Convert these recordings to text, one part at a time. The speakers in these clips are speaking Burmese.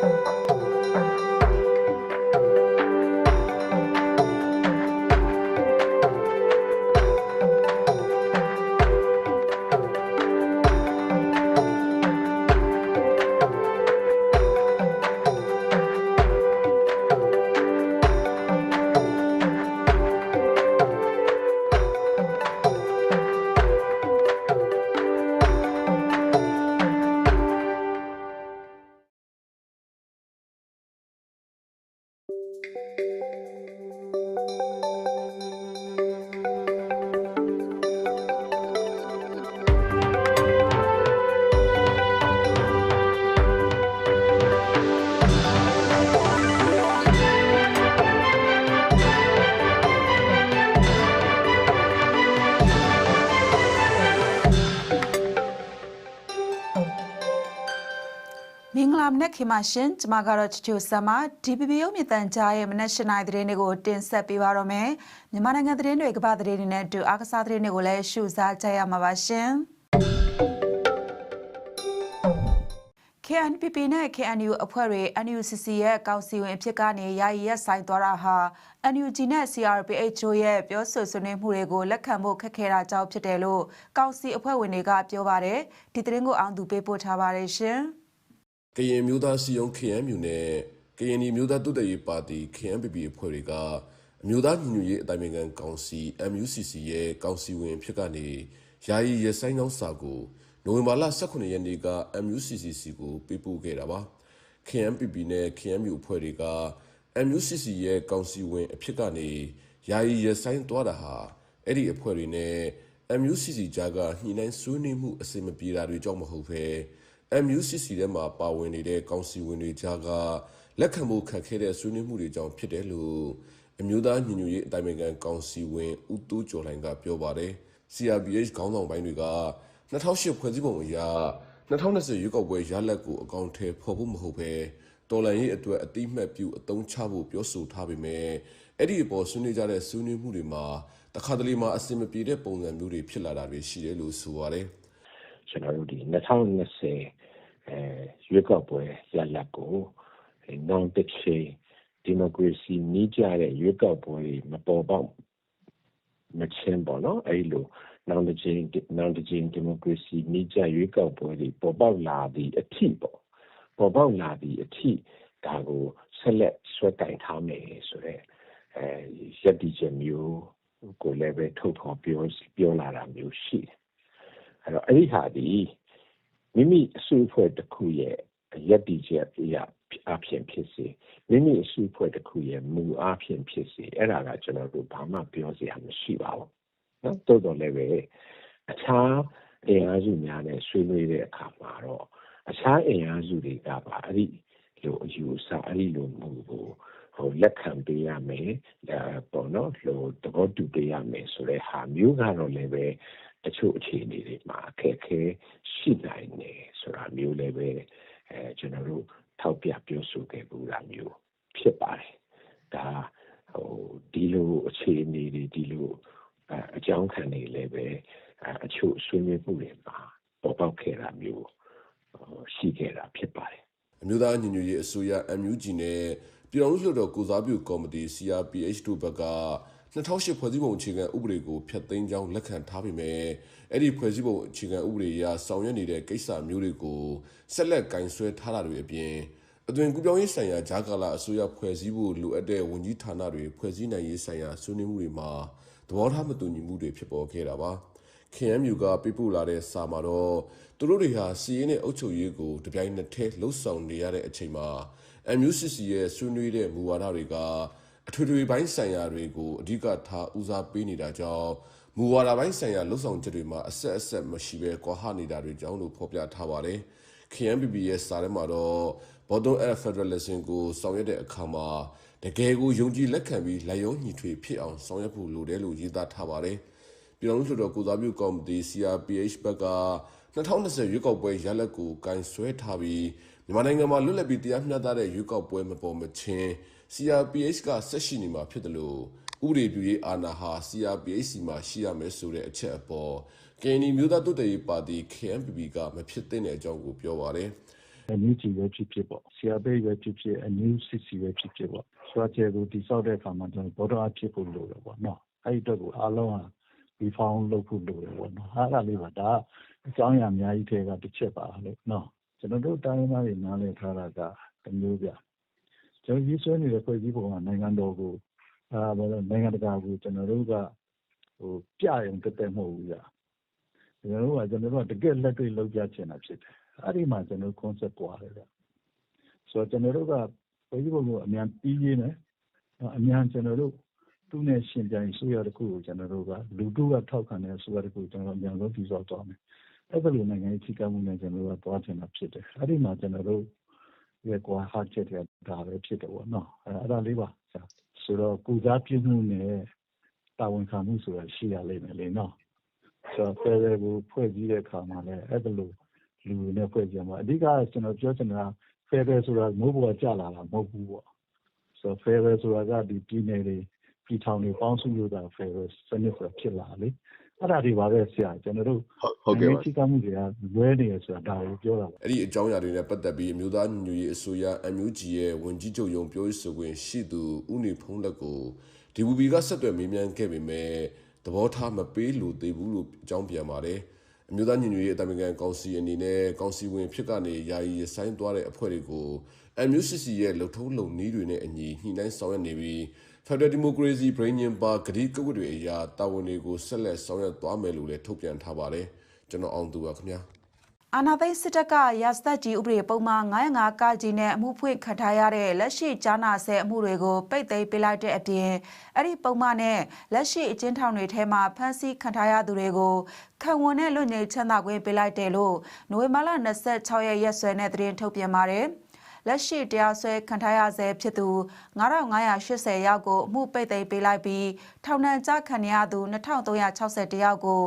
မင်္မနက်ခင်ပါရှင်ကျမကတော့ချချိုဆမ်မ DPP ရုံမြတန်ကြားရဲ့မနက်၈နိုင်သတင်းတွေကိုတင်ဆက်ပေးပါတော့မယ်မြန်မာနိုင်ငံသတင်းတွေကမ္ဘာသတင်းတွေနဲ့အတူအားကစားသတင်းတွေကိုလည်းရှုစားကြရမှာပါရှင် KNPP နဲ့ KNU အဖွဲ့တွေ NUCC ရဲ့ကောင်စီဝင်အဖြစ်ကနေယာယီရက်ဆိုင်သွားတာဟာ NUG နဲ့ CRPH တို့ရဲ့ပြောဆိုဆွေးနွေးမှုတွေကိုလက်ခံဖို့ခက်ခဲတာကြောင့်ဖြစ်တယ်လို့ကောင်စီအဖွဲ့ဝင်တွေကပြောပါတယ်ဒီသတင်းကိုအောင်သူပေးပို့ထားပါတယ်ရှင် ကရင်မျိုးသားစီယုံ KNMU နဲ့ကရင်ပြည်မျိုးသားတုတ်တရေးပါတီ KNPP အဖွဲ့တွေကအမျိုးသားညီညွတ်ရေးအတိုင်းအမြံကောင်စီ MUCC ရဲ့ကောင်စီဝင်ဖြစ်ကနေယာယီရဆိုင်ကောင်းစာကိုနိုဝင်ဘာလ18ရက်နေ့က MUCCC ကိုပေးပို့ခဲ့တာပါ KNPP နဲ့ KNMU အဖွဲ့တွေက MUCC ရဲ့ကောင်စီဝင်အဖြစ်ကနေယာယီရဆိုင်သွားတာဟာအဲ့ဒီအဖွဲ့တွေနဲ့ MUCC ကြားကညှိနှိုင်းဆွေးနွေးမှုအဆင်မပြေတာတွေကြောင့်မဟုတ်ဘဲ MUCC ထဲမှာပါဝင်နေတဲ့ကောင်စီဝင်တွေကြားကလက်ခံမှုခက်ခဲတဲ့ဆွေးနွေးမှုတွေကြောင့်ဖြစ်တယ်လို့အမျိုးသားညီညွတ်ရေးအတိုင်းအမြံကောင်စီဝင်ဦးတူးကျော်လိုင်ကပြောပါတယ်။ CRPH ခေါင်းဆောင်ပိုင်းတွေက2008ဖွဲ့စည်းပုံအရ2020ရွေးကောက်ပွဲရလဒ်ကိုအကောင့်ထဲဖော်ဖို့မဟုတ်ဘဲတော်လန်ရေးအတွက်အတိမတ်ပြုအသုံးချဖို့ပြောဆိုထားပေမဲ့အဲ့ဒီအပေါ်ဆွေးနွေးကြတဲ့ဆွေးနွေးမှုတွေမှာတခါတလေမှာအဆင်မပြေတဲ့ပုံစံမျိုးတွေဖြစ်လာတာတွေရှိတယ်လို့ဆိုပါတယ်။ ကျွန်တော်တို့ဒီ2020အဲရွေးကောက်ပွဲရလဒ်ကိုနောင်တစ်ချိန်ဒီမိုကရေစီနီးကြတဲ့ရွေးကောက်ပွဲတွေမပေါ်ပေါက်မချင်းပေါ့နော်အဲ့လိုနောင်တစ်ချိန်နောင်တစ်ချိန်ဒီမိုကရေစီနီးကြရွေးကောက်ပွဲတွေပေါ်ပေါက်လာသည့်အထိပေါ့ပေါ်ပေါက်လာသည့်အထိဒါကိုဆက်လက်ဆွဲကင်ထားမယ်ဆိုတော့အဲရက်ဒီချက်မျိုးကိုလည်းပဲထုတ်ဖော်ပြောပြောလာတာမျိုးရှိတယ် အဲ့တော့အဲ့ဒီဟာဒီမိမိအစုအဖွဲ့တစ်ခုရဲ့ရက်ဒီချက်အရာအဖြစ်ဖြစ်စေမိမိအစုအဖွဲ့တစ်ခုရဲ့မူအဖြစ်ဖြစ်စေအဲ့ဒါကကျွန်တော်တို့ဘာမှပြောစရာမရှိပါဘူးနော်တိုးတော်လည်းပဲအခြားအင်အားစုများနဲ့ဆွေးနွေးတဲ့အခါမှာတော့အခြားအင်အားစုတွေကပါအဲ့ဒီလိုအယူအဆအဲ့ဒီလိုမူကိုဟိုလက်ခံပေးရမယ်အဲပေါ့နော်ဟိုသဘောတူပေးရမယ်ဆိုတဲ့ဟာမျိုးကတော့လည်းပဲ တချို့အခြေအနေတွေမှာအခက်အခဲရှိနိုင်တယ်ဆိုတာမျိုးလည်းပဲအဲကျွန်တော်တို့ထောက်ပြပြောဆိုခဲ့ပူတာမျိုးဖြစ်ပါတယ်ဒါဟိုဒီလိုအခြေအနေတွေဒီလိုအဲအကြောင်းခံနေလည်းပဲအချို့ဆွေးနွေးမှုတွေမှာပေါ်ပေါက်ခဲ့တာမျိုးရှိခဲ့တာဖြစ်ပါတယ်အမျိုးသားညီညွတ်ရေးအစိုးရ MUG နဲ့ပြည်တော်စုလွှတ်တော်ကိုစားပြုကော်မတီ CRPH တို့ဘက်က 2008ဖွဲ့စည်းပုံအခြေခံဥပဒေကိုဖျက်သိမ်းကြောင်းလက်ခံထားပေမဲ့အဲ့ဒီဖွဲ့စည်းပုံအခြေခံဥပဒေအရဆောင်ရွက်နေတဲ့ကိစ္စမျိုးတွေကိုဆက်လက်ကင်ဆွဲထားတာတွေအပြင်အသွင်ကူးပြောင်းရေးဆိုင်ရာဂျာကာလာအစိုးရဖွဲ့စည်းဖို့လိုအပ်တဲ့ဝန်ကြီးဌာနတွေဖွဲ့စည်းနိုင်ရေးဆိုင်ရာဆွေးနွေးမှုတွေမှာသဘောထားမတူညီမှုတွေဖြစ်ပေါ်ခဲ့တာပါ KMU ကပြပို့လာတဲ့စာမှာတော့သူတို့တွေဟာစီးရင်နဲ့အုပ်ချုပ်ရေးကိုတပြိုင်နက်တည်းလှုပ်ဆောင်နေရတဲ့အချိန်မှာ MUCC ရဲ့ဆွေးနွေးတဲ့မူဝါဒတွေက အထွေထွေပိုင်းဆိုင်ရာတွေကိုအဓိကထားဦးစားပေးနေတာကြောင့်မူဝါဒပိုင်းဆိုင်ရာလှုပ်ဆောင်ချက်တွေမှာအဆက်အဆက်မရှိဘဲကွာဟနေတာတွေကြောင့်လို့ဖော်ပြထားပါတယ်။ KMPP ရဲ့စာထဲမှာတော့ Bottom Up Federalism ကိုဆောင်ရွက်တဲ့အခါမှာတကယ်ကိုယုံကြည်လက်ခံပြီးလက်ရုံးညီထွေဖြစ်အောင်ဆောင်ရွက်ဖို့လိုတယ်လို့ရေးသားထားပါတယ်။ပြည်တော်စုတော်ကိုစားပြုကော်မတီ CRPH ဘက်က2020ရွေးကောက်ပွဲရလဒ်ကိုကင်ဆွဲထားပြီးမြန်မာနိုင်ငံမှာလွတ်လပ်ပြီးတရားမျှတတဲ့ရွေးကောက်ပွဲမပေါ်မချင်း CRPH ကဆက်ရှိနေမှာဖြစ်တယ်လို့ဥပဒေပြုရေးအာဏာဟာ CRPH စီမှာရှိရမယ်ဆိုတဲ့အချက်အပေါ်ကင်နီမျိုးသားတုတ်တရေးပါတီ KNPP ကမဖြစ်သင့်တဲ့အကြောင်းကိုပြောပါတယ်။အမျိုးကြီးပဲဖြစ်ဖြစ်ပေါ့ဆရာဘေးပဲဖြစ်ဖြစ်အမျိုးစစ်စီပဲဖြစ်ဖြစ်ပေါ့ဆွာချေကိုတိဆောက်တဲ့အခါမှာကျွန်တော်ဘောတော်အဖြစ်ဖို့လိုတယ်ပေါ့နော်အဲ့ဒီအတွက်ကိုအားလုံးဟာဒီဖောင်းလုပ်ဖို့လိုတယ်ပေါ့နော်အားကလေးပါဒါအကြောင်းအရာအများကြီးထဲကတစ်ချက်ပါလို့နော်ကျွန်တော်တို့တိုင်းသားတွေနားလည်ထားတာကတစ်မျိုးပြ ကျွန်တော်ရေးဆွဲနေတဲ့ဖွဲ့စည်းပုံကနိုင်ငံတော်ကိုအာဘာလို့နိုင်ငံတကာကိုကျွန်တော်တို့ကဟိုပြရုံတက်တက်မဟုတ်ဘူးကြာကျွန်တော်တို့ကကျွန်တော်တို့ကတကယ်လက်တွေ့လုပ်ကြချင်တာဖြစ်တယ်အဲ့ဒီမှာကျွန်တော် concept ပွားတယ်ဗျဆိုတော့ကျွန်တော်တို့ကဖွဲ့စည်းပုံကိုအမြန်ပြီးရေးမယ်အမြန်ကျွန်တော်တို့သူနဲ့ရှင်ပြိုင်ဆိုရတဲ့ခုကိုကျွန်တော်တို့ကလူတို့ကထောက်ခံတဲ့ဆိုရတဲ့ခုကျွန်တော်အမြန်ဆုံးပြီးသွားသွားမယ်အဲ့ဒါလိုနိုင်ငံရေးထိကမှုနဲ့ကျွန်တော်တို့ကသွားချင်တာဖြစ်တယ်အဲ့ဒီမှာကျွန်တော်တို့ ရဲ့ ကွာဟာချက်တဲ့ဒါပဲဖြစ်တယ်ပေါ့နော် အဲ့ဒါလေးပါ ဆိုတော့ကုစားပြမှုနဲ့ တာဝန်ခံမှုဆိုတာ ရှိရလိမ့်မယ်လေနော် ဆိုတော့ဖယ်ရကို ဖွဲ့စည်းတဲ့အခါမှာလည်း အဲ့ဒါလို လူတွေနဲ့ ဖွဲ့စည်းမှာ အဓိက ကျွန်တော်ပြောချင်တာဖယ်တယ်ဆိုတာ မိုးပေါ်ကျလာတာ မဟုတ်ဘူးပေါ့ဆိုတော့ဖယ်တယ်ဆိုတာကဒီပြည်နယ်တွေ ပြည်ထောင်တွေ ပေါင်းစုလို့တာဖယ်တယ်စနစ်ဆိုတာ ဖြစ်လာလေ အဲ့ဒါတွေပါပဲဆရာကျွန်တော်တို့ဟုတ်ဟုတ်ကဲ့ပါထိကမှုတွေကလွဲနေရဆိုတာဒါကိုပြောတာပါအဲ့ဒီအကြောင်းအရာတွေနဲ့ပတ်သက်ပြီးအမျိုးသားညီညွတ်ရေးအစိုးရ MUG ရဲ့ဝန်ကြီးချုပ်ရုံးပြောရေးဆိုခွင့်ရှိသူဦးနေဖုံးလက်ကို DVB ကဆက်သွယ်မေးမြန်းခဲ့ပေမဲ့သဘောထားမပေးလို့သေးဘူးလို့အကြောင်းပြန်ပါတယ်အမျိုးသားညီညွတ်ရေးအတိုင်ပင်ခံကောင်စီအနေနဲ့ကောင်စီဝင်ဖြစ်ကနေယာယီဆိုင်းသွားတဲ့အဖွဲ့တွေကို MUCC ရဲ့လှုပ်ထုံးလုံနည်းတွေနဲ့အညီညှိနှိုင်းဆောင်ရွက်နေပြီး Federal Democracy Brainian ပါဂတိကဝတ်တွေအရာတာဝန်တွေကိုဆက်လက်ဆောင်ရွက်သွားမယ်လို့လည်းထုတ်ပြန်ထားပါတယ်ကျွန်တော်အောင်သူပါခင်ဗျာအာနာသိန်းစစ်တပ်ကရာစသက်ကြီးဥပဒေပုံမှန်905ကကြီးနဲ့အမှုဖွင့်ခတ်ထားရတဲ့လက်ရှိကြားနာဆဲအမှုတွေကိုပိတ်သိမ်းပေးလိုက်တဲ့အပြင်အဲ့ဒီပုံမှန်နဲ့လက်ရှိအကျဉ်းထောင်တွေထဲမှာဖမ်းဆီးခံထားရသူတွေကိုခံဝန်နဲ့လွတ်ငြိမ်းချမ်းသာခွင့်ပေးလိုက်တယ်လို့နိုဝင်ဘာလ26ရက်ရက်စွဲနဲ့သတင်းထုတ်ပြန်ပါတယ်။ လက်ရှိတရားစွဲခံထားရဆဲဖြစ်သူ9580ယောက်ကိုအမှုပိတ်သိမ်းပေးလိုက်ပြီးထောင်ဒဏ်ကြခံရသူ2360ယောက်ကို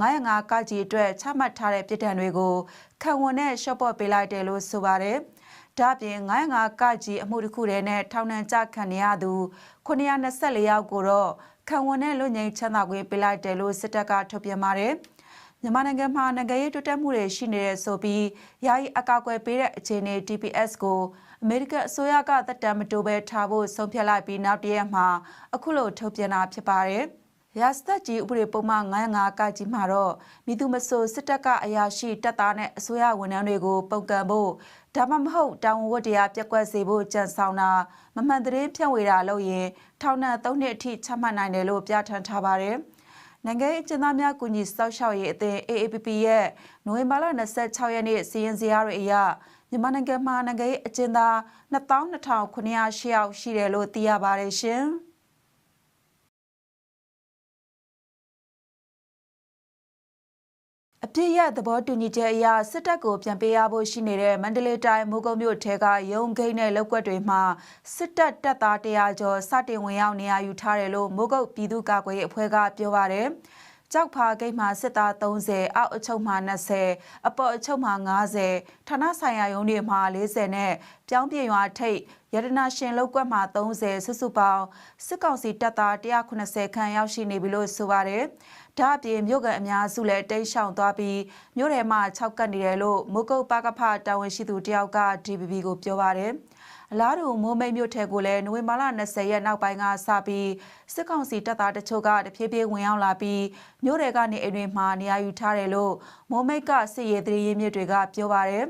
905ကကြီးအတွက်ချမှတ်ထားတဲ့ပြည်ဒဏ်တွေကိုခံဝန်နဲ့ရှော့ပေါ့ပေးလိုက်တယ်လို့ဆိုပါတယ်။ဒါ့အပြင်905ကကြီးအမှုတစ်ခုတည်းနဲ့ထောင်ဒဏ်ကြခံရသူ924ယောက်ကိုတော့ခံဝန်နဲ့လွတ်ငြိမ်းချမ်းသာခွင့်ပေးလိုက်တယ်လို့စစ်တပ်ကထုတ်ပြန်ပါတယ်။ မြန်မာနိုင်ငံမှာနိုင်ငံရေးတိုးတက်မှုတွေရှိနေတဲ့ဆိုပြီးယာယီအကာအကွယ်ပေးတဲ့အခြေအနေ DPS ကိုအမေရိကန်အစိုးရကသက်တမ်းမတိုးဘဲထားဖို့ဆုံးဖြတ်လိုက်ပြီးနောက်တရက်မှာအခုလိုထုတ်ပြန်တာဖြစ်ပါတယ်။ရာစသက်ကြီးဥပဒေပုံမှန်95ကကြီးမှာတော့မိသူမဆိုစစ်တပ်ကအရာရှိတပ်သားနဲ့အစိုးရဝန်ထမ်းတွေကိုပုံကံဖို့ဒါမှမဟုတ်တာဝန်ဝတ္တရားပြက်ကွက်စေဖို့ကြံဆောင်တာမမှန်သတင်းဖြန့်ဝေတာလုပ်ရင်ထောင်ဒဏ်3နှစ်အထိချမှတ်နိုင်တယ်လို့ပြဋ္ဌာန်းထားပါတယ်။ နိုင်ငံရေးအကျဉ်းသားများကူညီစောင့်ရှောက်ရေးအသင်း AAPP ရဲ့နိုဝင်ဘာလ26ရက်နေ့စီရင်စရာတွေအရမြန်မာနိုင်ငံမှာနိုင်ငံရေးအကျဉ်းသား22,900ယောက်ရှိတယ်လို့သိရပါတယ်ရှင်။ အပြည့်ရသဘောတူညီချက်အရစစ်တပ်ကိုပြန်ပေးရဖို့ရှိနေတဲ့မန္တလေးတိုင်းမိုးကုတ်မြို့ထဲကရုံဂိမ်းနဲ့လောက်ကွက်တွေမှာစစ်တပ်တပ်သား100ကျော်စတင်ဝင်ရောက်နေရာယူထားတယ်လို့မိုးကုတ်ပြည်သူ့ကာကွယ်ရေးအဖွဲ့ကပြောပါရယ်ကြောက်ဖာဂိတ်မှာစစ်သား30အောက်အချုပ်မှာ20အပေါ်အချုပ်မှာ90ဌာနဆိုင်ရာရုံးတွေမှာ40နဲ့ပြောင်းပြရွာထိတ်ရတနာရှင်လောက်ကွက်မှာ30စုစုပေါင်းစစ်ကောင်စီတပ်သား190ခန့်ရောက်ရှိနေပြီလို့ဆိုပါတယ် ဒါအပြင်မြို့ကန်အများစုလည်းတိတ်ရှောင်သွားပြီးမြို့ထဲမှာ၆ကတ်နေတယ်လို့မုကုတ်ပကဖတာဝန်ရှိသူတယောက်က DBB ကိုပြောပါတယ်အလားတူမိုးမိတ်မြို့ထဲကိုလည်းနိုဝင်ဘာလ20ရက်နောက်ပိုင်းကစပြီးစစ်ကောင်စီတပ်သားတချို့ကတဖြည်းဖြည်းဝင်ရောက်လာပြီးမြို့တွေကနေအိမ်တွေမှာနေရာယူထားတယ်လို့မိုးမိတ်ကစစ်ရေးသတင်းရင်းမြစ်တွေကပြောပါတယ်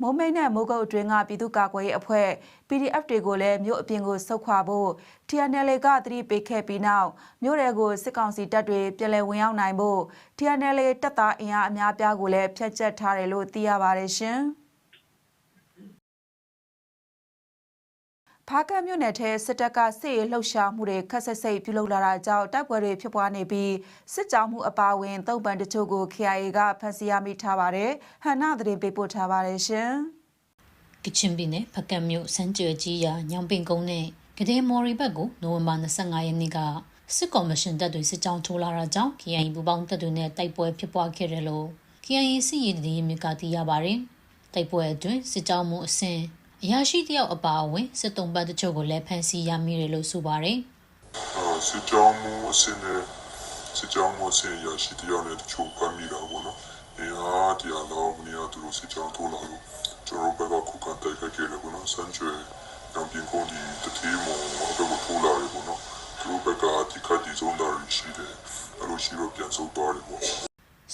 မိုးမိတ်နဲ့မိုးကုတ်အတွင်းကပြည်သူ့ကာကွယ်ရေးအဖွဲ့ PDF တွေကိုလည်းမြို့အပြင်ကိုဆုတ်ခွာဖို့ TNL ကသတိပေးခဲ့ပြီးနောက်မြို့တွေကိုစစ်ကောင်စီတပ်တွေပြည်လည်ဝင်ရောက်နိုင်ဖို့ TNL တပ်သားအင်အားအများပြားကိုလည်းဖျက်ချက်ထားတယ်လို့သိရပါတယ်ရှင်။ ဖားကတ်မြို့နယ်ထဲစစ်တပ်ကစစ်ရေးလှုပ်ရှားမှုတွေခက်ဆက်စိတ်ပြုလုပ်လာတာကြောင့်တိုက်ပွဲတွေဖြစ်ပွားနေပြီးစစ်ကြောင်းမှုအပါအဝင်သုံးပန်တချို့ကို KIA ကဖမ်းဆီးရမိထားပါတယ်။ဟန်နာသတင်းပေးပို့ထားပါတယ်ရှင်။ကချင်ပြည်နယ်ဖကတ်မြို့စန်းကြွယ်ကြီးရာညောင်ပင်ကုန်းနဲ့ကတဲ့မော်ရီဘက်ကိုနိုဝင်ဘာ25ရက်နေ့ကစစ်ကော်မရှင်တပ်တွေစစ်ကြောင်းထိုးလာတာကြောင့် KIA ပူပေါင်းတပ်တွေနဲ့တိုက်ပွဲဖြစ်ပွားခဲ့တယ်လို့ KIA စစ်ရေးတည်မြစ်ကသိရပါတယ်။တိုက်ပွဲအတွင်းစစ်ကြောင်းမှုအဆင့် အရာရှိတယောက်အပါအဝင်စစ်တုံးပတ်တချို့ကိုလည်းဖမ်းဆီးရမိတယ်လို့ဆိုပါတယ်အာစစ်ကြောင်းမှုအစင်းနဲ့စစ်ကြောင်းမှုအစင်းရရှိတရားနဲ့တချို့ဖမ်းမိတာပေါ့နော်။အဲအားတရားတော့မင်းကသူတို့စစ်ကြောင်းထိုးလာလို့ကျွန်တော်ဘက်ကခုခံတိုက်ခိုက်ခဲ့တယ်ပေါ့နော်စမ်းချွေညောင်ပြင်ကုန်းဒီတတိမောဘက်ကိုထိုးလာတယ်ပေါ့နော်သူတို့ဘက်ကဒီခတ်ဒီဆုံးတာရှိတယ်အဲ့လိုရှိတော့ပြန်ဆုတ်သွားတယ်ပေါ့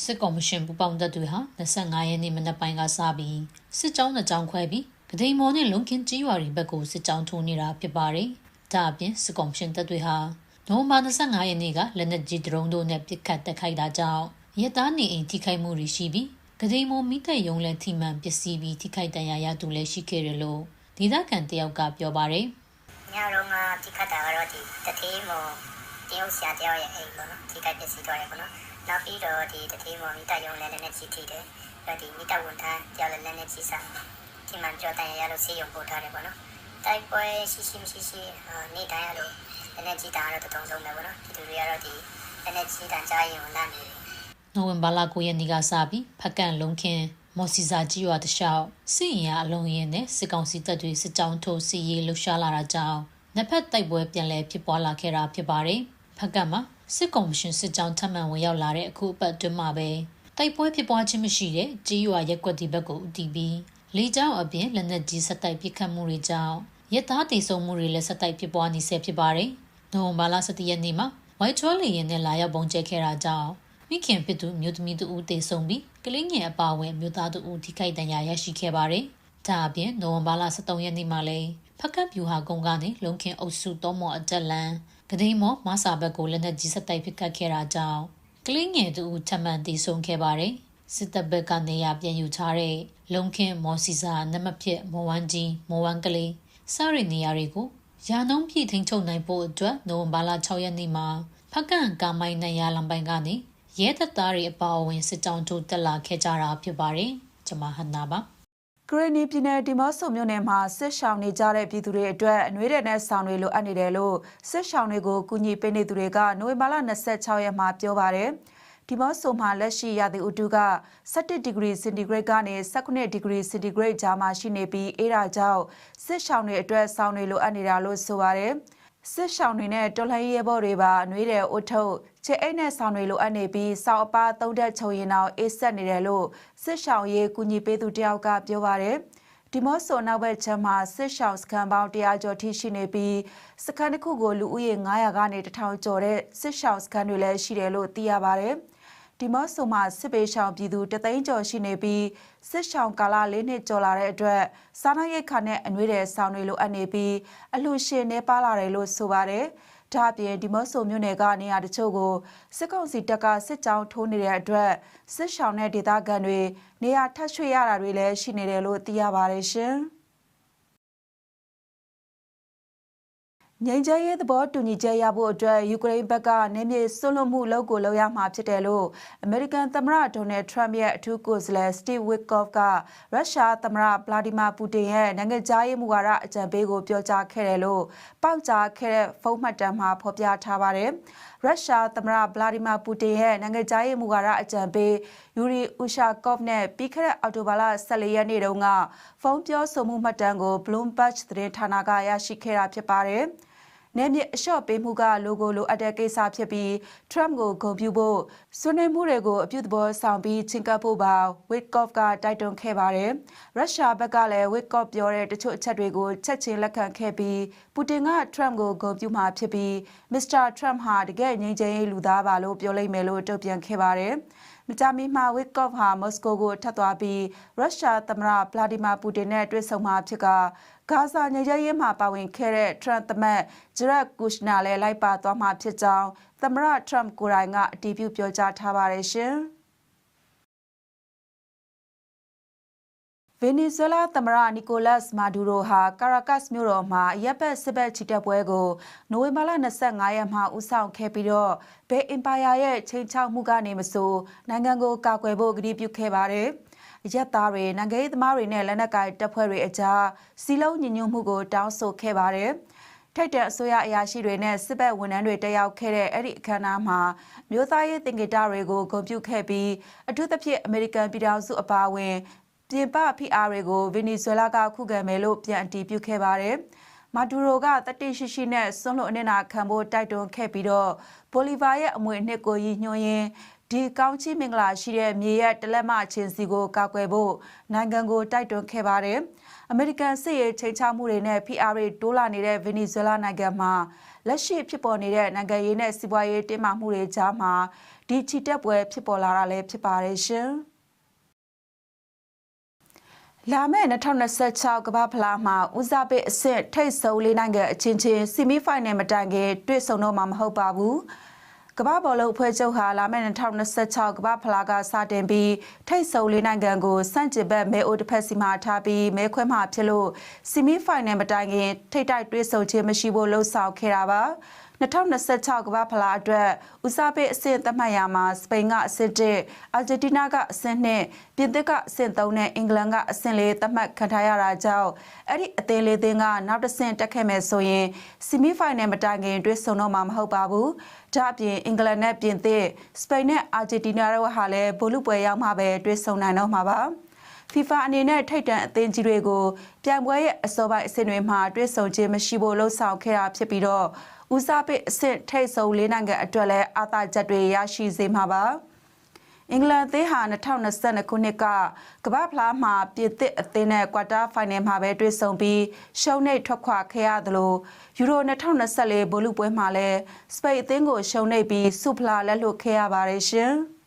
စစ်ကော်မရှင်ပူးပေါင်းတပ်တွေဟာ25ရက်နေ့မနက်ပိုင်းကစပြီးစစ်ကြောင်းနှစ်ကြောင်းခွဲပြီး ကတိန်မော်နဲ့လုံခင်းကြီးရွာတွေဘက်ကိုစစ်ကြောင်းထိုးနေတာဖြစ်ပါတယ်။ဒါအပြင်စစ်ကော်မရှင်တပ်တွေဟာနိုဝင်ဘာ25ရက်နေ့ကလက်နက်ကြီးဒရုန်းတို့နဲ့ပစ်ခတ်တိုက်ခိုက်တာကြောင့်ရဲသားနေအိမ်ထိခိုက်မှုတွေရှိပြီးကတိန်မော်မိသက်ယုံလည်းထိမှန်ပစ္စည်းပြီးထိခိုက်ဒဏ်ရာရသူလည်းရှိခဲ့တယ်လို့ဒေသခံတယောက်ကပြောပါတယ်။ညတော့ကဒီခတ်တာကတော့ဒီတတိမောတယောက်ဆရာတယောက်ရဲ့အိမ်ပေါ့နော်ဒီကပစ္စည်းတော့ရပေါ့နော်နောက်ပြီးတော့ဒီတတိမောမိတယုံလည်းလည်းနဲ့ကြီးထိတယ်အဲ့ဒီမိတဝန်ထမ်းတယောက်လည်းလည်းနဲ့ကြီးစား ဒီမှကြောတန်ရလို့ဆေးရုံပို့ထားတယ်ပေါ့နော်တိုက်ပွဲရှိရှိမရှိရှိနေတိုင်းရလို့လည်းနဲ့ကြီးတာကတော့တုံဆုံးပဲပေါ့နော်ဒီလူတွေကတော့ဒီလည်းနဲ့ကြီးတာကြားရင်လန့်နေတယ်နိုဝင်ဘာလ9ရက်နေ့ကစပြီးဖက်ကန်လုံးခင်းမော်စီစာကြီးရွာတလျှောက်စစ်ရင်အလုံးရင်နဲ့စစ်ကောင်စီတပ်တွေစစ်ကြောင်းထိုးစီရေးလှုပ်ရှားလာတာကြောင့်နှစ်ဖက်တိုက်ပွဲပြန်လည်ဖြစ်ပွားလာခဲ့တာဖြစ်ပါတယ်။ဖက်ကန်မှာစစ်ကောင်မရှင်စစ်ကြောင်းထပ်မံဝင်ရောက်လာတဲ့အခုအပတ်အတွင်းမှာပဲတိုက်ပွဲဖြစ်ပွားခြင်းမရှိတဲ့ကြီးရွာရက်ကွက်ဒီဘက်ကိုဦးတည်ပြီး လေကြောင်းအပြင်လက်နက်ကြီးဆက်တိုက်ပစ်ခတ်မှုတွေကြောင့်ရဲသားတေဆုံမှုတွေလည်းဆက်တိုက်ဖြစ်ပွားနေဆဲဖြစ်ပါတယ်။နိုဝင်ဘာလ17ရက်နေ့မှာဝိုက်ချောလီရင်နဲ့လာရောက်ပုံကျဲခဲ့တာကြောင့်မိခင်ဖြစ်သူမြို့သမီးတူဦးတေဆုံပြီးကလေးငယ်အပါအဝင်မြို့သားတူဦးထိခိုက်ဒဏ်ရာရရှိခဲ့ပါတယ်။ဒါအပြင်နိုဝင်ဘာလ23ရက်နေ့မှာလည်းဖက်ကတ်ပြူဟာကုန်းကနေလုံခင်အုပ်စုတောမော်အတက်လန်ကတိန်မော်မဆာဘက်ကိုလက်နက်ကြီးဆက်တိုက်ပစ်ခတ်ခဲ့တာကြောင့်ကလေးငယ်တူဦးထပ်မံတေဆုံခဲ့ပါတယ်။စစ်တပ်ဘက်ကနေရပြန်ယူထားတဲ့ လုံခင်မော်စီစာနမဖြစ်မော်ဝမ်းကြီးမော်ဝမ်းကလေးစရနေရာတွေကိုရာနှုံးပြည့်ထိန်ချုပ်နိုင်ဖို့အတွက်နိုဝင်ဘာလ6ရက်နေ့မှာဖက်ကန်ကာမိုင်းနိုင်ရလံပိုင်းကနေရဲတပ်သားတွေအပါအဝင်စစ်ကြောင်းတို့တက်လာခဲ့ကြတာဖြစ်ပါတယ်။ကျွန်မဟန်နာပါကရနီပြည်နယ်ဒီမော့ဆိုမြို့နယ်မှာစစ်ရှောင်နေကြတဲ့ပြည်သူတွေအတွက်အနှွေးတဲ့နဲ့ဆောင်တွေလိုအပ်နေတယ်လို့စစ်ရှောင်တွေကိုကူညီပေးနေသူတွေကနိုဝင်ဘာလ26ရက်မှာပြောပါတယ်။ ဒီမော့ဆိုမှာလက်ရှိရာသီဥတုက17ဒီဂရီစင်တီဂရိတ်ကနေ19ဒီဂရီစင်တီဂရိတ်ကြားမှာရှိနေပြီးအဲဒါကြောင့်စစ်ရှောင်တွေအတွက်ဆောင်တွေလိုအပ်နေတာလို့ဆိုပါတယ်။စစ်ရှောင်းတွေနဲ့တော်လှန်ရေးရဲဘော်တွေပါအနှွေးတဲ့အုတ်ထုတ်ချစ်အိတ်နဲ့ဆောင်တွေလိုအပ်နေပြီးစောက်အပါသုံးတက်ချုံရင်အောင်အေးဆက်နေတယ်လို့စစ်ရှောင်းရေးကူညီပေးသူတယောက်ကပြောပါတယ်ဒီမော့ဆိုနောက်ဘက်ချမ်းမှာစစ်ရှောင်းစခန်းပေါင်း100ကျော်ထိရှိနေပြီးစခန်းတစ်ခုကိုလူဦးရေ900ကနေ1000ကျော်တဲ့စစ်ရှောင်းစခန်းတွေလည်းရှိတယ်လို့သိရပါတယ် ဒီမော့ဆိုမှာစစ်ပေးရှောင်ပြည်သူတသိန်းကျော်ရှိနေပြီးစစ်ရှောင်ကာလ၄နှစ်ကျော်လာတဲ့အတွက်စားနပ်ရိက္ခာနဲ့အနှွေးတဲ့ဆောင်တွေလိုအပ်နေပြီးအလှရှင်နေပါလာတယ်လို့ဆိုပါတယ်။ဒါ့အပြင်ဒီမော့ဆိုမြို့နယ်ကနေရာတချို့ကိုစစ်ကောင်စီတပ်ကစစ်ကြောင်းထိုးနေတဲ့အတွက်စစ်ရှောင်တဲ့ဒေသခံတွေနေရာထပ်ရွှေ့ရတာတွေလည်းရှိနေတယ်လို့သိရပါတယ်ရှင်။ ငြိမ်းချမ်းရေးသဘောတူညီချက်ရဖို့အတွက်ယူကရိန်းဘက်ကနေမြေဆွလွတ်မှုလုပ်ကိုလုပ်ရမှာဖြစ်တယ်လို့အမေရိကန်သမ္မတဒေါ်နယ်ထရမ့်ရဲ့အထူးကိုယ်စားလှယ်စတီဗ်ဝစ်ကော့ဖ်ကရုရှားသမ္မတဗလာဒီမာပူတင်ရဲ့နိုင်ငံခြားရေးမူဝါဒအကြံပေးကိုပြောကြားခဲ့တယ်လို့ပေါက်ကြားခဲ့တဲ့ဖုန်းမှတ်တမ်းမှာဖော်ပြထားပါတယ်။ရုရှားသမ္မတဗလာဒီမာပူတင်ရဲ့နိုင်ငံခြားရေးမူဝါဒအကြံပေးယူရီဥရှာကော့ဖ်နဲ့ပြီးခဲ့တဲ့အောက်တိုဘာလ14ရက်နေ့တုန်းကဖုန်းပြောဆိုမှုမှတ်တမ်းကို Bloomberg သတင်းဌာနကရရှိခဲ့တာဖြစ်ပါတယ်။ နယ်မြေအလျှော့ပေးမှုကလိုကိုလိုအပ်တဲ့ကိစ္စဖြစ်ပြီး Trump ကိုဂုဏ်ပြုဖို့ဆွေးနွေးမှုတွေကိုအပြုသဘောဆောင်ပြီးချင်းကပ်ဖို့ပါ Witkoff ကတိုက်တွန်းခဲ့ပါတယ်။ရုရှားဘက်ကလည်း Witkoff ပြောတဲ့တချို့အချက်တွေကိုချက်ချင်းလက်ခံခဲ့ပြီးပူတင်က Trump ကိုဂုဏ်ပြုမှာဖြစ်ပြီး Mr. Trump ဟာတကယ်ငြိမ်းချမ်းရေးလူသားပါလို့ပြောလိုက်မယ်လို့တုံ့ပြန်ခဲ့ပါတယ်။ မကြာမီမှာဝစ်ကော့ဟာမော်စကိုကိုထပ်သွားပြီးရုရှားသမ္မတဗလာဒီမာပူတင်နဲ့တွေ့ဆုံမှာဖြစ်ကဂါဇာညချရေးမှာပါဝင်ခဲ့တဲ့ထရန့်သမတ်ဂျရက်ကုရှနာလည်းလိုက်ပါသွားမှာဖြစ်ကြောင်းသမ္မတထရန့်ကိုယ်တိုင်ကအတည်ပြုပြောကြားထားပါတယ်ရှင်။ ဗင်နီဇွဲလားသမ္မတနီကိုလတ်မာဒူရိုဟာကာရာကတ်မြို့တော်မှာရပ်ဘက်စစ်ဘက်ချီတက်ပွဲကိုနိုဝင်ဘာလ25ရက်မှာဦးဆောင်ခဲ့ပြီးတော့ဘယ်အင်ပါယာရဲ့ချိန်ချောက်မှုကနေမဆိုနိုင်ငံကိုကာကွယ်ဖို့ကတိပြုခဲ့ပါတယ်။ရက်သားတွေနိုင်ငံရေးသမားတွေနဲ့လက်နက်ကိုင်တပ်ဖွဲ့တွေအကြားစီလုံးညီညွတ်မှုကိုတောင်းဆိုခဲ့ပါတယ်။ထိုက်တဲ့အစိုးရအရာရှိတွေနဲ့စစ်ဘက်ဝန်ထမ်းတွေတက်ရောက်ခဲ့တဲ့အဲ့ဒီအခမ်းအနားမှာမြို့သားရေးတင်ကေတတွေကိုဂုဏ်ပြုခဲ့ပြီးအထူးသဖြင့်အမေရိကန်ပြည်ထောင်စုအပါအဝင် ပြင်ပဖိအားတွေကိုဗင်နီဇွဲလားကခုခံမယ်လို့ပြန်အတည်ပြုခဲ့ပါတယ်။မာဒူရိုကတတိရှိရှိနဲ့ဆွန့်လွတ်အနစ်နာခံဖို့တိုက်တွန်းခဲ့ပြီးတော့ဘိုလီဗာရဲ့အမွေအနှစ်ကိုရည်ညွှန်းရင်းဒီကောင်းချီးမင်္ဂလာရှိတဲ့မြေရဲ့တလက်မချင်းစီကိုကာကွယ်ဖို့နိုင်ငံကိုတိုက်တွန်းခဲ့ပါတယ်။အမေရိကန်စစ်ရေးချိန်ချမှုတွေနဲ့ PR တွေတိုးလာနေတဲ့ဗင်နီဇွဲလားနိုင်ငံမှာလက်ရှိဖြစ်ပေါ်နေတဲ့နိုင်ငံရေးနဲ့စီးပွားရေးတင်းမာမှုတွေကြားမှာဒီချီတက်ပွဲဖြစ်ပေါ်လာတာလည်းဖြစ်ပါတယ်ရှင်။ လာမယ့်2026ကမ္ဘာဖလားမှာဦးစားပေးအဆင့်ထိတ်ဆုံးလေးနိုင်ငံအချင်းချင်းဆီမီဖိုင်နယ်မတိုင်ခင်တွေ့ဆုံတော့မှာမဟုတ်ပါဘူး။ကမ္ဘာဘောလုံးအဖွဲ့ချုပ်ဟာလာမယ့်2026ကမ္ဘာဖလားကစတင်ပြီးထိတ်ဆုံးလေးနိုင်ငံကိုစန့်ကျင်ဘက်မဲအိုတစ်ဖက်စီမှာထားပြီးမဲခွဲမှဖြစ်လို့ဆီမီဖိုင်နယ်မတိုင်ခင်ထိတ်တိုက်တွေ့ဆုံခြင်းမရှိဖို့လှုံ့ဆော်ခဲ့တာပါ။ 2026ကမ္ဘာဖလားအတွက်ဦးစားပေးအဆင့်သတ်မှတ်ရာမှာစပိန်ကအဆင့်1အာဂျင်တီးနားကအဆင့်2ပြင်သစ်ကအဆင့်3နဲ့အင်္ဂလန်ကအဆင့်4သတ်မှတ်ခံထားရတာကြောင့်အဲ့ဒီအသင်းလေးသင်းကနောက်တစ်ဆင့်တက်ခဲ့မယ်ဆိုရင်ဆီမီဖိုင်နယ်မတိုင်ခင်တွေ့ဆုံတော့မှာမဟုတ်ပါဘူး။ဒါ့အပြင်အင်္ဂလန်နဲ့ပြင်သစ်စပိန်နဲ့အာဂျင်တီးနားတို့ဟာလည်းဘိုလ်လူပွဲရောက်မှပဲတွေ့ဆုံနိုင်တော့မှာပါ။ FIFA အနေနဲ့ထိတ်တန့်အသင်းကြီးတွေကိုပြိုင်ပွဲရဲ့အစောပိုင်းအဆင့်တွေမှာတွဲဆုံခြင်းမရှိဖို့လှုံ့ဆော်ခဲ့တာဖြစ်ပြီးတော့ ဦးစားပေးအဆင့်ထိတ်ဆုံးလေးနိုင်ငံအတွက်လည်းအာသာချက်တွေရရှိစေမှာပါအင်္ဂလန်အသင်းဟာ2022ခုနှစ်ကကမ္ဘာဖလားမှာပြည်သစ်အသင်းနဲ့ကွာတာဖိုင်နယ်မှာပဲတွေ့ဆုံပြီးရှုံးနိမ့်ထွက်ခွာခဲ့ရသလိုယူရို2024ဘောလုံးပွဲမှာလည်းစပိန်အသင်းကိုရှုံးနိမ့်ပြီးဆူဖလာလက်လွတ်ခဲ့ရပါတယ်ရှင်။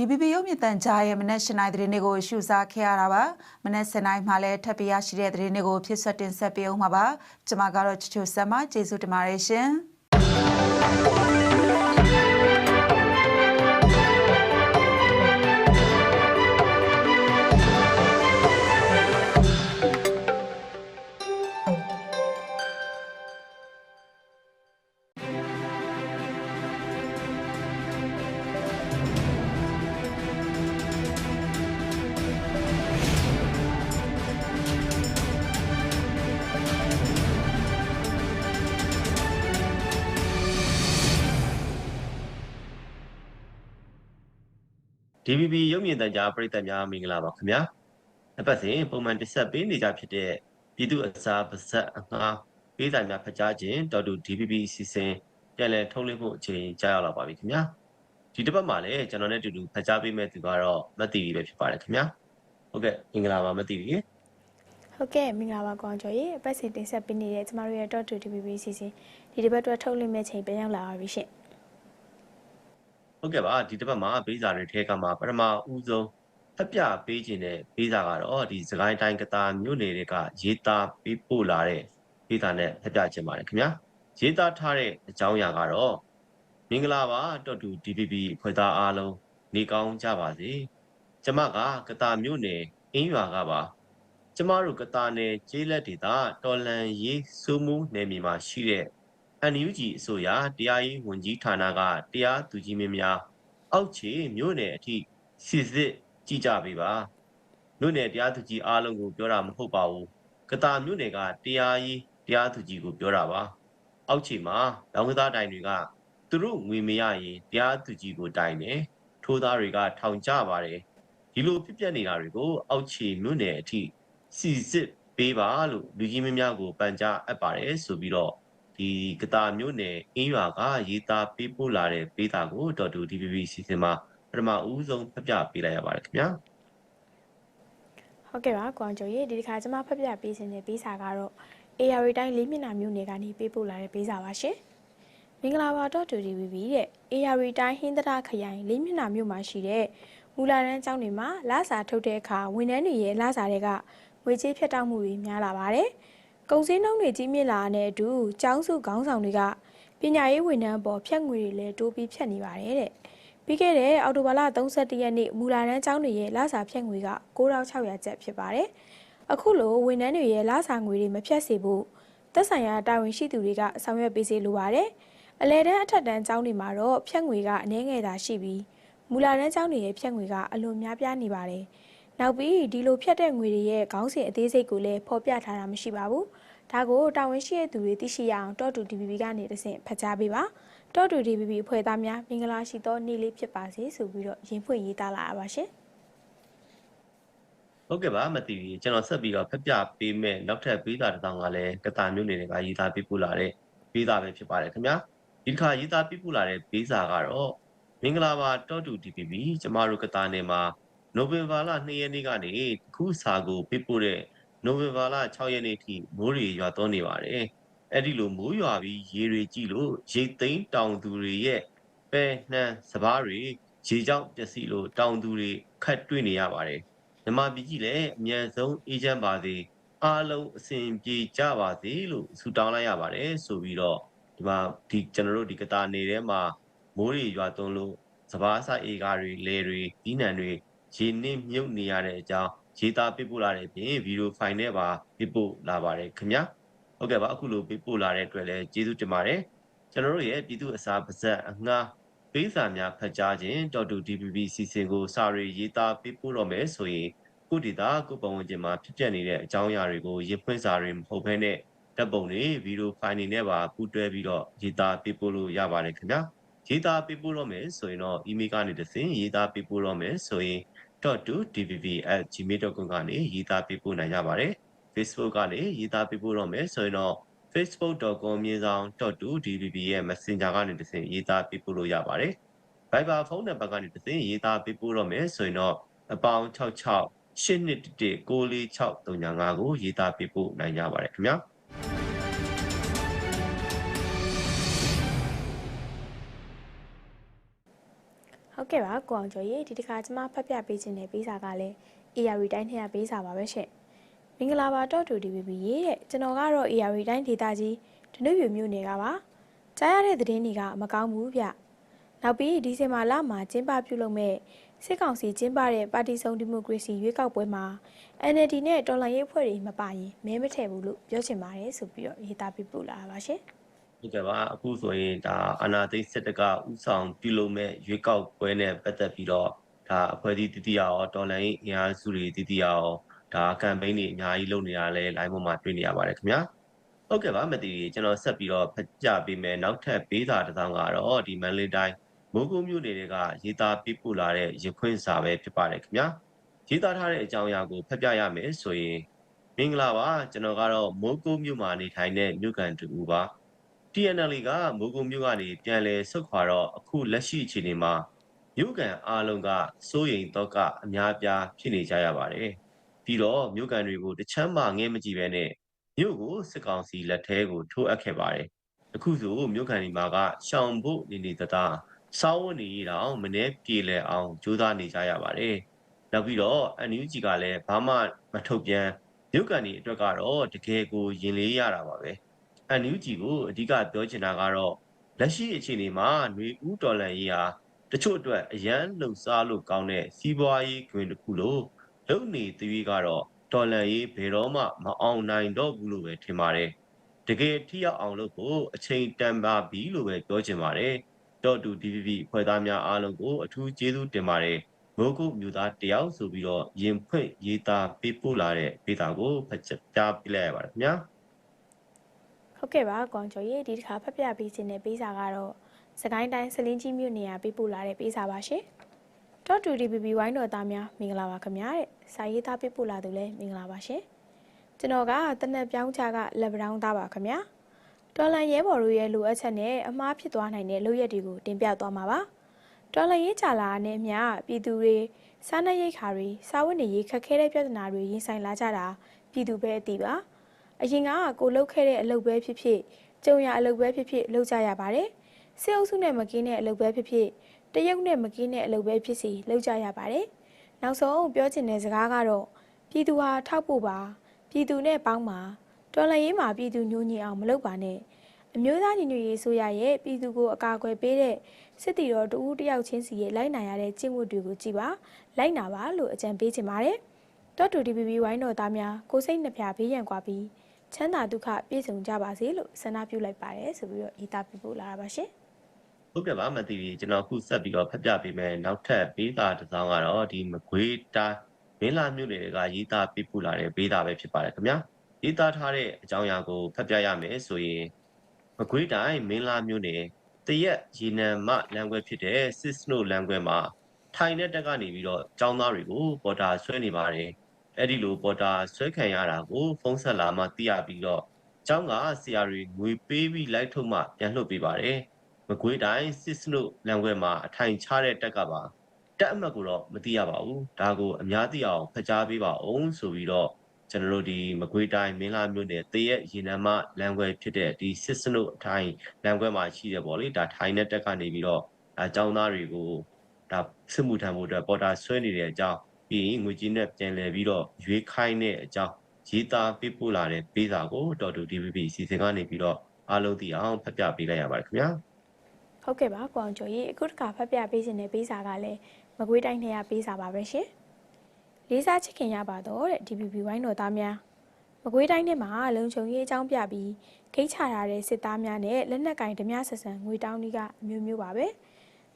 DBB ရုပ်မြင့်တန်ကြားရဲ့မနက်၈နိုင်သတင်းတွေကိုရှုစားခဲ့ရတာပါမနက်7နိုင်မှလည်းထပ်ပြရရှိတဲ့သတင်းတွေကိုဖြစ်ဆွတ်တင်ဆက်ပေးအောင်ပါကျွန်မကတော့ချစ်ချိုဆမ်မကျေးဇူးတင်ပါတယ်ရှင်။ DBB ရုပ်မြင်သံကြားပရိသတ်များမင်္ဂလာပါခင်ဗျာ။အပတ်စဉ်ပုံမှန်တက်ဆက်ပေးနေကြဖြစ်တဲ့ပြည်သူအစားပါဇက်အငှားပေးစာများဖတ်ကြားခြင်းတော်တူ DBB အစီအစဉ်ပြန်လည်ထုတ်လွှင့်ဖို့အချိန်ကြာရောက်လာပါပြီခင်ဗျာ။ဒီတစ်ပတ်မှာလည်းကျွန်တော်နဲ့အတူတူဖတ်ကြားပေးမဲ့သူကတော့မတ်တီပဲဖြစ်ပါတယ်ခင်ဗျာ။ဟုတ်ကဲ့မင်္ဂလာပါမတ်တီရေ။ဟုတ်ကဲ့မင်္ဂလာပါကွန်ကျော်ရေအပတ်စဉ်တင်ဆက်ပေးနေတဲ့ကျမတို့ရဲ့ Dot to DBB စီစဉ်ဒီတစ်ပတ်အတွက်ထုတ်လွှင့်မဲ့ချိန်ပြန်ရောက်လာပါပြီရှင် ဟုတ်ကဲ့ပါဒီတစ်ပတ်မှာဘေးစာတွေထဲကမှပထမဦးဆုံးဖက်ပြပေးခြင်းတဲ့ဘေးစာကတော့ဒီစကိုင်းတိုင်းကတာမြို့နယ်တွေကရေးသားပေးပို့လာတဲ့ဘေးစာနဲ့ဖက်ပြခြင်းပါတယ်ခင်ဗျာရေးသားထားတဲ့အကြောင်းအရာကတော့မင်္ဂလာပါတော်တူ DPP ဖွဲ့သားအားလုံးနေကောင်းကြပါစေကျမကကတာမြို့နယ်အင်းရွာကပါကျမတို့ကတာနယ်ကျေးလက်ဒေသတော်လန်ရေးစိုးမှုနယ်မြေမှာရှိတဲ့ NUG အစိုးရတရားရေးဝန်ကြီးဌာနကတရားသူကြီးမင်းများအောက်ခြေမြို့နယ်အထိစစ်စစ်ကြည့်ကြပေးပါမြို့နယ်တရားသူကြီးအားလုံးကိုပြောတာမဟုတ်ပါဘူးကတာမြို့နယ်ကတရားရေးတရားသူကြီးကိုပြောတာပါအောက်ခြေမှာလောင်ကစားတိုင်တွေကသူတို့ငွေမရရင်တရားသူကြီးကိုတိုင်တယ်ထိုးသားတွေကထောင်ကြပါတယ်ဒီလိုဖြစ်ပျက်နေတာတွေကိုအောက်ခြေမြို့နယ်အထိစီစစ်ပေးပါလို့လူကြီးမင်းများကိုပန်ကြားအပ်ပါတယ်ဆိုပြီးတော့ ဒီကတာမြို့နယ်အင်းရွာကရေးသားပေးပို့လာတဲ့ပေးတာကိုတော်တူ DPP စီစဉ်မှာပထမဦးဆုံးဖပြပေးလိုက်ရပါတယ်ခင်ဗျာဟုတ်ကဲ့ပါကွန်ကျော်ရေဒီတစ်ခါကျမဖတ်ပြပေးခြင်းတဲ့ပေးစာကတော့ AR တိုင်းလေးမျက်နှာမြို့နယ်ကနေပေးပို့လာတဲ့ပေးစာပါရှင်မင်္ဂလာပါတော့ to DBB တဲ့ AR တိုင်းဟင်းသဒခရိုင်လေးမျက်နှာမြို့မှာရှိတဲ့မူလာတန်းကျောင်းတွေမှာလစာထုတ်တဲ့အခါဝန်ထမ်းတွေရဲ့လစာတွေကငွေကြေးဖြတ်တောက်မှုတွေများလာပါတယ်။ ကုန်စည်နှုန်းတွေကြီးမြင့်လာတဲ့အတူကျောင်းစုခေါင်းဆောင်တွေကပညာရေးဝန်ထမ်းပေါ်ဖြတ်ငွေတွေလည်းတိုးပြီးဖြတ်နေပါတယ်တဲ့။ပြီးခဲ့တဲ့အောက်တိုဘာလ31ရက်နေ့မူလာတန်းကျောင်းတွေရဲ့လစာဖြတ်ငွေက9600ကျပ်ဖြစ်ပါတယ်။အခုလိုဝန်ထမ်းတွေရဲ့လစာငွေတွေမဖြတ်စေဖို့သက်ဆိုင်ရာတာဝန်ရှိသူတွေကဆောင်ရွက်ပေးစေလိုပါတယ်။အလဲတန်းအထက်တန်းကျောင်းတွေမှာတော့ဖြတ်ငွေကအနည်းငယ်သာရှိပြီးမူလာတန်းကျောင်းတွေရဲ့ဖြတ်ငွေကအလွန်များပြားနေပါတယ်။နောက်ပြီးဒီလိုဖြတ်တဲ့ငွေတွေရဲ့ခေါင်းစဉ်အသေးစိတ်ကိုလည်းဖော်ပြထားတာမရှိပါဘူး။ ဒါကိုတာဝန်ရှိတဲ့သူတွေသိရှိရအောင်တော့တူ DBB ကနေတဆင့်ဖတ်ကြားပေးပါ။တော့တူ DBB အဖွဲ့သားများမင်္ဂလာရှိသောနေ့လေးဖြစ်ပါစေဆိုပြီးတော့ရင်ဖွင့်ရေးသားလာရပါရှင်။ဟုတ်ကဲ့ပါမသိဘူးကျွန်တော်ဆက်ပြီးတော့ဖက်ပြပေးမဲ့နောက်ထပ်ပေးတာတစ်တောင်ကလည်းကတာမျိုးနယ်တွေကရေးသားပေးပို့လာတဲ့ပေးတာပဲဖြစ်ပါတယ်ခင်ဗျာဒီတစ်ခါရေးသားပြပို့လာတဲ့ပေးစာကတော့မင်္ဂလာပါတောတူ DPP ကျမတို့ကတာနယ်မှာနိုဝင်ဘာလ2ရက်နေ့ကနေခုစာကိုပြပို့တဲ့ နိုဝင်ဘာလ6ရက်နေ့ထိမိုးရေရွာသွန်းနေပါတယ်အဲ့ဒီလိုမိုးရွာပြီးရေတွေကြည့်လို့ရေသိမ်းတောင်သူတွေရဲ့ပဲနှမ်းစပားတွေရေကြောင့်ပျက်စီးလို့တောင်သူတွေခတ်တွေ့နေရပါတယ်မြမပြည်ကြီးလည်းအမြန်ဆုံးအေဂျင့်ပါစေအားလုံးအစဉ်ပြေကြပါစေလို့ဆုတောင်းလိုက်ရပါတယ်ဆိုပြီးတော့ဒီမှာဒီကျွန်တော်တို့ဒီကတာနေထဲမှာမိုးတွေရွာသွန်းလို့စပားစားဧကတွေလေတွေဒီနံတွေရေနစ်မြုပ်နေရတဲ့အကြောင်း ရေးသားပြပို့လာတဲ့ပြင်ဗီဒီယိုဖိုင်နဲ့ပါပြပို့လာပါတယ်ခင်ဗျာဟုတ်ကဲ့ပါအခုလိုပြပို့လာတဲ့အတွက်လည်းကျေးဇူးတင်ပါတယ်ကျွန်တော်တို့ရဲ့ပြည်သူအစာပါဇက်အငှားပေးစာများဖတ်ကြားခြင်းတော်တူ DPP စီစဉ်ကိုစာရီရေးသားပြပို့တော့မယ်ဆိုရင်ကိုဒေတာကိုပတ်ဝန်းကျင်မှာဖြစ်ပျက်နေတဲ့အကြောင်းအရာတွေကိုရဖွင့်စာတွေမဟုတ်ဘဲနဲ့တပ်ပုံတွေဗီဒီယိုဖိုင်တွေနဲ့ပါပူးတွဲပြီးတော့ရေးသားပြပို့လို့ရပါတယ်ခင်ဗျာရေးသားပြပို့တော့မယ်ဆိုရင်တော့ email ကနေတဆင့်ရေးသားပြပို့တော့မယ်ဆိုရင် .2dvv@gmail.com ကနေရေးသားပြပို့နိုင်ကြပါတယ် Facebook ကနေရေးသားပြပို့တော့မယ်ဆိုရင်တော့ facebook.com မြေဆောင် .2dvv ရဲ့ Messenger ကနေတဆင့်ရေးသားပြပို့လို့ရပါတယ် Viber ဖုန်းနံပါတ်ကနေတဆင့်ရေးသားပြပို့တော့မယ်ဆိုရင်တော့အပေါင်း66 8211 94635ကိုရေးသားပြပို့နိုင်ကြပါတယ်ခင်ဗျာ ဟုတ်ကဲ့ပါကိုအောင်ကျော်ရေဒီတစ်ခါကျမဖတ်ပြပေးခြင်းတဲ့ပေးစာကလည်း AR တိုင်းထဲကပေးစာပါပဲရှင့်မင်္ဂလာပါတော့တူ DVB ရေတဲ့ကျွန်တော်ကတော့ AR တိုင်းဒေသကြီးဒနုပြမြို့နယ်ကပါကြားရတဲ့သတင်းတွေကမကောင်းဘူးဗျနောက်ပြီးဒီဇင်ဘာလမှာကျင်းပပြုလုပ်မဲ့စစ်ကောင်စီကျင်းပတဲ့ပါတီစုံဒီမိုကရေစီရွေးကောက်ပွဲမှာ NLD နဲ့တော်လှန်ရေးအဖွဲ့တွေမပါရင်မဲမထည့်ဘူးလို့ပြောချင်ပါတယ်ဆိုပြီးတော့ရေးသားပြပို့လာပါရှင် ဟုတ်ကဲ့ပါအခုဆိုရင်ဒါအာနာသိစစ်တကဥဆောင်ပြုလုပ်မဲ့ရွေးကောက်ပွဲနဲ့ပတ်သက်ပြီးတော့ဒါအဖွဲ့အစည်းတတိယရောတော်လိုင်းအင်အားစုတွေတတိယရောဒါကမ်ပိန်းတွေအများကြီးလုပ်နေတာလဲ line ပေါ်မှာတွေ့နေရပါတယ်ခင်ဗျာဟုတ်ကဲ့ပါမတီကျွန်တော်ဆက်ပြီးတော့ဖကြပေးမယ်နောက်ထပ်ပေးစာတစ်စောင်းကတော့ဒီမန်လေးတိုင်းမိုးကုံမြို့နယ်တွေကရေးသားပြပို့လာတဲ့ရခွင့်စာပဲဖြစ်ပါတယ်ခင်ဗျာရေးသားထားတဲ့အကြောင်းအရာကိုဖတ်ပြရမယ်ဆိုရင်မင်္ဂလာပါကျွန်တော်ကတော့မိုးကုံမြို့မှာနေထိုင်တဲ့မြို့ကန်တူပါ TNL ကမိုးကုံမြို့ကနေပြန်လည်ဆုတ်ခွာတော့အခုလက်ရှိအခြေအနေမှာမြို့ကန်အားလုံးကစိုးရိမ်တော့ကအများပြားဖြစ်နေကြရပါတယ်ပြီးတော့မြို့ကန်တွေကိုတချမ်းမှငဲမကြည့်ပဲနဲ့မြို့ကိုစစ်ကောင်စီလက်ထဲကိုထိုးအပ်ခဲ့ပါတယ်အခုဆိုမြို့ကန်ဒီမှာကရှောင်ဖို့နေနေတတာစောင်းဝနေရအောင်မနေ့ပြေလည်အောင်ကြိုးစားနေကြရပါတယ်နောက်ပြီးတော့ NUG ကလည်းဘာမှမထုတ်ပြန်မြို့ကန်ဒီအတွက်ကတော့တကယ်ကိုရင်လေးရတာပါပဲ NUG ကိုအဓိကပြောချင်တာကတော့လက်ရှိအခြေအနေမှာຫນွေဦးဒေါ်လာရေးဟာတချို့အတွက်အရန်လှုပ်ရှားလို့ကောင်းတဲ့စီးပွားရေးတွင်တစ်ခုလို့လုံနေသွေးကတော့ဒေါ်လာရေးဘယ်တော့မှမအောင်နိုင်တော့ဘူးလို့ပဲထင်ပါတယ်တကယ်ထိရောက်အောင်လုပ်ဖို့အချိန်တန်ပါပြီလို့ပဲပြောချင်ပါတယ်တော့တူ DVB ဖွဲ့သားများအားလုံးကိုအထူးကျေးဇူးတင်ပါတယ်မိုးကုတ်မြို့သားတယောက်ဆိုပြီးတော့ရင်ဖွင့်ရေးသားပေးပို့လာတဲ့ဒေတာကိုဖတ်ကြားပြလိုက်ရပါတယ်ခင်ဗျာ ဟုတ်ကဲ့ပါကွန်ကျော်ရေဒီတစ်ခါဖတ်ပြပေးခြင်းတဲ့ပေးစာကတော့စကိုင်းတိုင်းစလင်းကြီးမြို့နေရာပေးပို့လာတဲ့ပေးစာပါရှင်။တော့တူဒီဘီဘီဝိုင်းတော်သားများမင်္ဂလာပါခင်ဗျာတဲ့။စာရေးသားပေးပို့လာသူလည်းမင်္ဂလာပါရှင်။ကျွန်တော်ကတနက်ပြောင်းချကလက်ပတောင်းသားပါခင်ဗျာ။တော်လန်ရဲဘော်တို့ရဲ့လိုအပ်ချက်နဲ့အမားဖြစ်သွားနိုင်တဲ့လုပ်ရက်တွေကိုတင်ပြသွားမှာပါ။တော်လန်ရေးချလာနဲ့အမျှပြည်သူတွေစားနပ်ရိက္ခာတွေစားဝတ်နေရေးခက်ခဲတဲ့ပြဿနာတွေရင်ဆိုင်လာကြတာပြည်သူပဲအသိပါ။ အရင်ကကိုလှုပ်ခဲ့တဲ့အလုပ်ပဲဖြစ်ဖြစ်ကြုံရအလုပ်ပဲဖြစ်ဖြစ်လုပ်ကြရပါတယ်။စေအုပ်စုနဲ့မကင်းတဲ့အလုပ်ပဲဖြစ်ဖြစ်တရုတ်နဲ့မကင်းတဲ့အလုပ်ပဲဖြစ်စီလုပ်ကြရပါတယ်။နောက်ဆုံးပြောချင်တဲ့စကားကတော့ပြည်သူဟာထောက်ဖို့ပါပြည်သူနဲ့ပေါင်းပါတော်လှန်ရေးမှာပြည်သူညှို့ညင်အောင်မလုပ်ပါနဲ့အမျိုးသားညီညွတ်ရေးဆိုရရဲ့ပြည်သူကိုအကာအကွယ်ပေးတဲ့စစ်တီတော်တူတယောက်ချင်းစီရဲ့လိုက်နာရတဲ့ကျင့်ဝတ်တွေကိုကြည်ပါလိုက်နာပါလို့အကြံပေးချင်ပါတယ်။တော့တူ DPP ဝိုင်းတော်သားများကိုစိတ်နှပြဘေးရန်ကွာပြီး ချမ်းသာဒုက္ခပြည့်စုံကြပါစေလို့ဆန္ဒပြုလိုက်ပါတယ်ဆိုပြီးတော့ရေးသားပြပို့လာတာပါရှင်ဟုတ်ကဲ့ပါမသိဘူးကျွန်တော်အခုဆက်ပြီးတော့ဖတ်ပြပေးမယ်နောက်ထပ်ဘေးသားတစ်စောင်းကတော့ဒီမကွေးတိုင်းမင်းလာမြို့နယ်ကရေးသားပြပို့လာတဲ့ဘေးသားပဲဖြစ်ပါတယ်ခင်ဗျာရေးသားထားတဲ့အကြောင်းအရာကိုဖတ်ပြရမယ်ဆိုရင်မကွေးတိုင်းမင်းလာမြို့နယ်တရက်ရေနံမလမ်းခွဲဖြစ်တဲ့စစ်စနိုလမ်းခွဲမှာထိုင်တဲ့တက်ကနေပြီးတော့ចောင်းသားတွေကိုပေါ်တာဆွဲနေပါတယ် အဲ့ဒီလိုပေါ်တာဆွဲခံရတာကိုဖုန်းဆက်လာမှသိရပြီးတော့ကျောင်းကဆရာတွေငွေပေးပြီးလိုက်ထုတ်မှပြန်လှုပ်ပေးပါတယ်မကွေးတိုင်းစစ်စနုလမ်းခွဲမှာအထိုင်ချတဲ့တက်ကပါတက်အမှတ်ကိုတော့မသိရပါဘူးဒါကိုအများသိအောင်ဖတ်ကြားပေးပါအောင်ဆိုပြီးတော့ကျွန်တော်တို့ဒီမကွေးတိုင်းမင်းလာမြို့နယ်တရက်ရေနံမလမ်းခွဲဖြစ်တဲ့ဒီစစ်စနုအထိုင်လမ်းခွဲမှာရှိတယ်ပေါ့လေဒါထိုင်တဲ့တက်ကနေပြီးတော့ဒါចောင်းသားတွေကိုဒါစစ်မှုထမ်းဖို့အတွက်ပေါ်တာဆွဲနေတဲ့အကြောင်း ပြီးရင်ငွေကြီးနဲ့ပြန်လည်ပြီးတော့ရွေးခိုင်းတဲ့အကြောင်းရေးသားပေးပို့လာတဲ့ပေးစာကိုတော်တူ DVB စီစဉ်ကနေပြီးတော့အားလုံးသိအောင်ဖတ်ပြပေးလိုက်ရပါတယ်ခင်ဗျာဟုတ်ကဲ့ပါကိုအောင်ကျော်ရေအခုတစ်ခါဖတ်ပြပေးခြင်းတဲ့ပေးစာကလည်းမကွေးတိုင်းထဲကပေးစာပါပဲရှင်လေးစားချစ်ခင်ရပါတော့တဲ့ DPP ဝိုင်းတော်သားများမကွေးတိုင်းထဲမှာလုံခြုံရေးအကြောင်းပြပြီးခိတ်ချရတဲ့စစ်သားများနဲ့လက်နက်ကင်ဓမြဆက်ဆံငွေတောင်းကြီးကအမျိုးမျိုးပါပဲ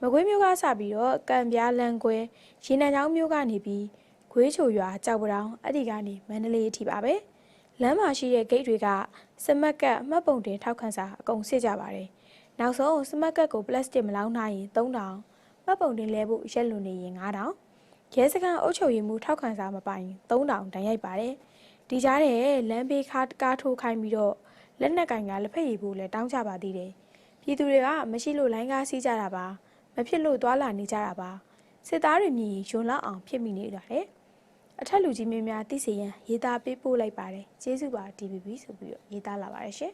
မကွေးမျိုးကစပြီးတော့ကံပြားလန်ကွဲရေနံချောင်းမျိုးကနေပြီးခွေးချိုရွာကြောက်ပတောင်အဲ့ဒီကနေမန္တလေးအထိပါပဲလမ်းမှာရှိတဲ့ဂိတ်တွေကစမက်ကတ်မှတ်ပုံတင်ထောက်ခံစာအကုန်စစ်ကြပါတယ်နောက်ဆုံးစမတ်ကတ်ကိုပလတ်စတစ်မလောင်းနိုင်ရင်3000မှတ်ပုံတင်လဲဖို့ရက်လွန်နေရင်9000ရဲစခန်းအုပ်ချုပ်ရေးမှုထောက်ခံစာမပိုင်3000တန်ရိုက်ပါတယ်ဒီကြားထဲလမ်းဘေးခါကားထိုးခိုင်းပြီးတော့လက်နက်ကင်ကလက်ဖက်ရည်ဖို့လဲတောင်းကြပါသေးတယ်ပြည်သူတွေကမရှိလို့လိုင်းကားစီးကြတာပါ မဖြစ်လို့သွာလာနေကြတာပါစစ်သားတွေမြည်ယွန်လောက်အောင်ဖြစ်မိနေကြတယ်အထက်လူကြီးမင်းများသိစေရန်ရေးသားပေးပို့လိုက်ပါတယ်ကျေးဇူးပါ DBB ဆိုပြီးတော့ရေးသားလာပါတယ်ရှင်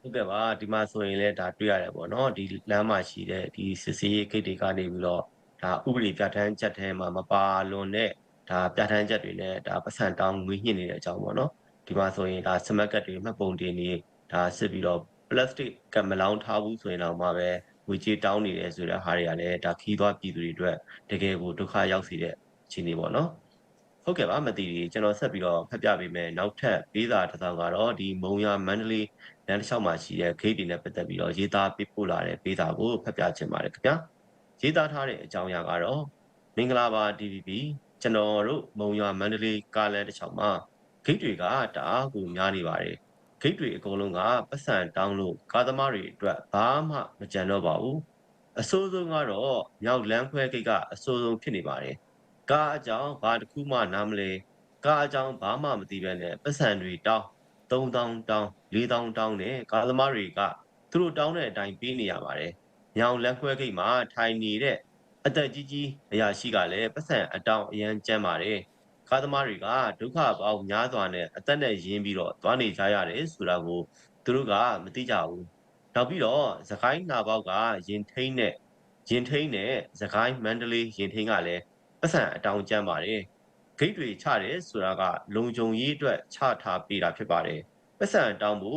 ဟုတ်ကဲ့ပါဒီမှာဆိုရင်လည်းဒါတွေ့ရတယ်ပေါ့နော်ဒီလမ်းမှာရှိတဲ့ဒီစစ်စေးရေးဂိတ်တွေကနေပြီးတော့ဒါဥပဒေပြဋ္ဌာန်းချက်ထဲမှာမပါလွန်တဲ့ဒါပြဋ္ဌာန်းချက်တွေနဲ့ဒါပတ်စံတောင်းငွေညှစ်နေတဲ့အကြောင်းပေါ့နော်ဒီမှာဆိုရင်ဒါစမတ်ကတ်တွေမှတ်ပုံတင်နေဒါစစ်ပြီးတော့ပလတ်စတစ်ကမလောင်းထားဘူးဆိုရင်တော့မှပဲငွေ ကြေးတောင်းနေတယ်ဆိုတဲ့ဟာတွေကလည်းဒါခီးသွားပြည်သူတွေအတွက်တကယ်ကိုဒုက္ခရောက်စေတဲ့အခြေအနေပေါ့နော်ဟုတ်ကဲ့ပါမသိဘူးကျွန်တော်ဆက်ပြီးတော့ဖတ်ပြပေးမယ်နောက်ထပ်ပေးစာတစ်စောင်ကတော့ဒီမုံရမန္တလေးလမ်းတစ်လျှောက်မှာရှိတဲ့ gate တွေနဲ့ပတ်သက်ပြီးတော့ရေးသားပေးပို့လာတဲ့ပေးစာကိုဖတ်ပြချင်ပါတယ်ခင်ဗျာရေးသားထားတဲ့အကြောင်းအရာကတော့မင်္ဂလာပါ DVB ကျွန်တော်တို့မုံရမန္တလေးကားလမ်းတစ်လျှောက်မှာ gate တွေကတအားကိုများနေပါတယ် gate တွေအကုန်လုံးကပတ်စံတောင်းလို့ကားသမားတွေအတွက်ဘာမှမကြံတော့ပါဘူးအဆိုးဆုံးကတော့မြောက်လမ်းခွဲ gate ကအဆိုးဆုံးဖြစ်နေပါတယ်ကားအကြောင်းဘာတစ်ခုမှနားမလဲကားအကြောင်းဘာမှမသိပဲနဲ့ပတ်စံတွေတောင်း3000တောင်း4000တောင်းနဲ့ကားသမားတွေကသူတို့တောင်းတဲ့အတိုင်းပေးနေရပါတယ်။ညောင်လက်ခွဲကိတ်မှာထိုင်နေတဲ့အသက်ကြီးကြီးအရာရှိကလည်းပတ်စံအတောင်းအရန်ကျမ်းပါတယ်။ ကားသမားတွေကဒုက္ခပေါင်းများစွာနဲ့အသက်နဲ့ရင်းပြီးတော့သွားနေကြရတယ်ဆိုတာကိုသူတို့ကမသိကြဘူး။နောက်ပြီးတော့သခိုင်းနာပေါက်ကရင်ထိန်နဲ့ရင်ထိန်နဲ့သခိုင်းမန္တလေးရင်ထိန်ကလည်းပတ်စံအတောင်ကျမ်းပါတယ်ဂိတ်တွေချတယ်ဆိုတာကလုံခြုံရေးအတွက်ချထားပေးတာဖြစ်ပါတယ်ပတ်စံအတောင်ကို